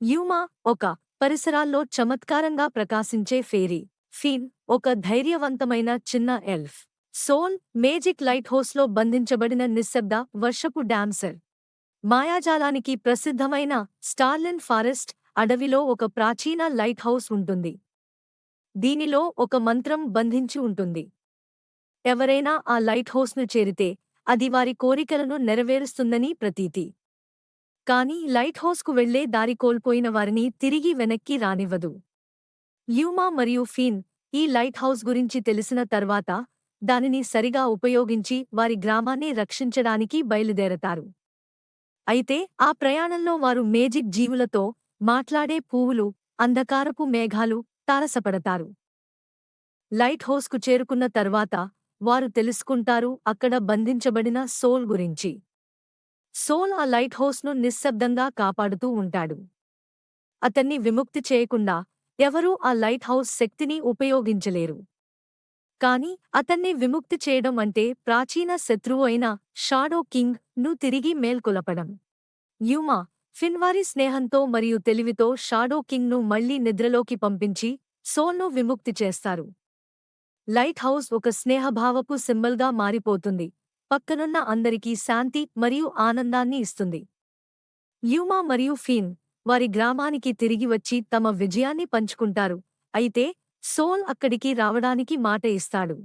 యూమా ఒక పరిసరాల్లో చమత్కారంగా ప్రకాశించే ఫేరీ ఫీన్ ఒక ధైర్యవంతమైన చిన్న ఎల్ఫ్. సోల్ మేజిక్ లైట్ హౌస్లో బంధించబడిన నిశ్శబ్ద వర్షపు డాన్సర్ మాయాజాలానికి ప్రసిద్ధమైన స్టార్లిన్ ఫారెస్ట్ అడవిలో ఒక ప్రాచీన లైట్ హౌస్ ఉంటుంది. దీనిలో ఒక మంత్రం బంధించి ఉంటుంది. ఎవరైనా ఆ లైట్ హౌస్ను చేరితే అది వారి కోరికలను నెరవేరుస్తుందని ప్రతీతి. కాని లైట్ హౌస్కు వెళ్ళే దారి కోల్పోయిన వారిని తిరిగి వెనక్కి రానివ్వదు. యూమా మరియు ఫీన్ ఈ లైట్ హౌస్ గురించి తెలిసిన తర్వాత దానిని సరిగా ఉపయోగించి వారి గ్రామాన్ని రక్షించడానికి బయలుదేరతారు. అయితే ఆ ప్రయాణంలో వారు మేజిక్ జీవులతో మాట్లాడే పువ్వులు అంధకారపు మేఘాలు తారసపడతారు. లైట్ హౌస్కు చేరుకున్న తర్వాత వారు తెలుసుకుంటారు అక్కడ బంధించబడిన సోల్ గురించి. సోల్ ఆ లైట్ హౌస్ను నిశ్శబ్దంగా కాపాడుతూ ఉంటాడు. అతన్ని విముక్తి చేయకుండా ఎవరూ ఆ లైట్ హౌస్ శక్తిని ఉపయోగించలేరు. కాని అతన్ని విముక్తి చేయడం అంటే ప్రాచీన శత్రువు అయిన షాడో కింగ్ను తిరిగి మేల్కొలపడం. యూమా ఫిన్వారి స్నేహంతో మరియు తెలివితో షాడో కింగ్ను మళ్ళీ నిద్రలోకి పంపించి సోల్ను విముక్తి చేస్తారు. లైట్ హౌస్ ఒక స్నేహభావపు సింబల్గా మారిపోతుంది. పక్కనున్న అందరికీ శాంతి మరియు ఆనందాన్ని ఇస్తుంది. యూమా మరియు ఫీన్ వారి గ్రామానికి తిరిగి వచ్చి తమ విజయాన్ని పంచుకుంటారు. అయితే సోల్ అక్కడికి రావడానికి మాట ఇస్తాడు.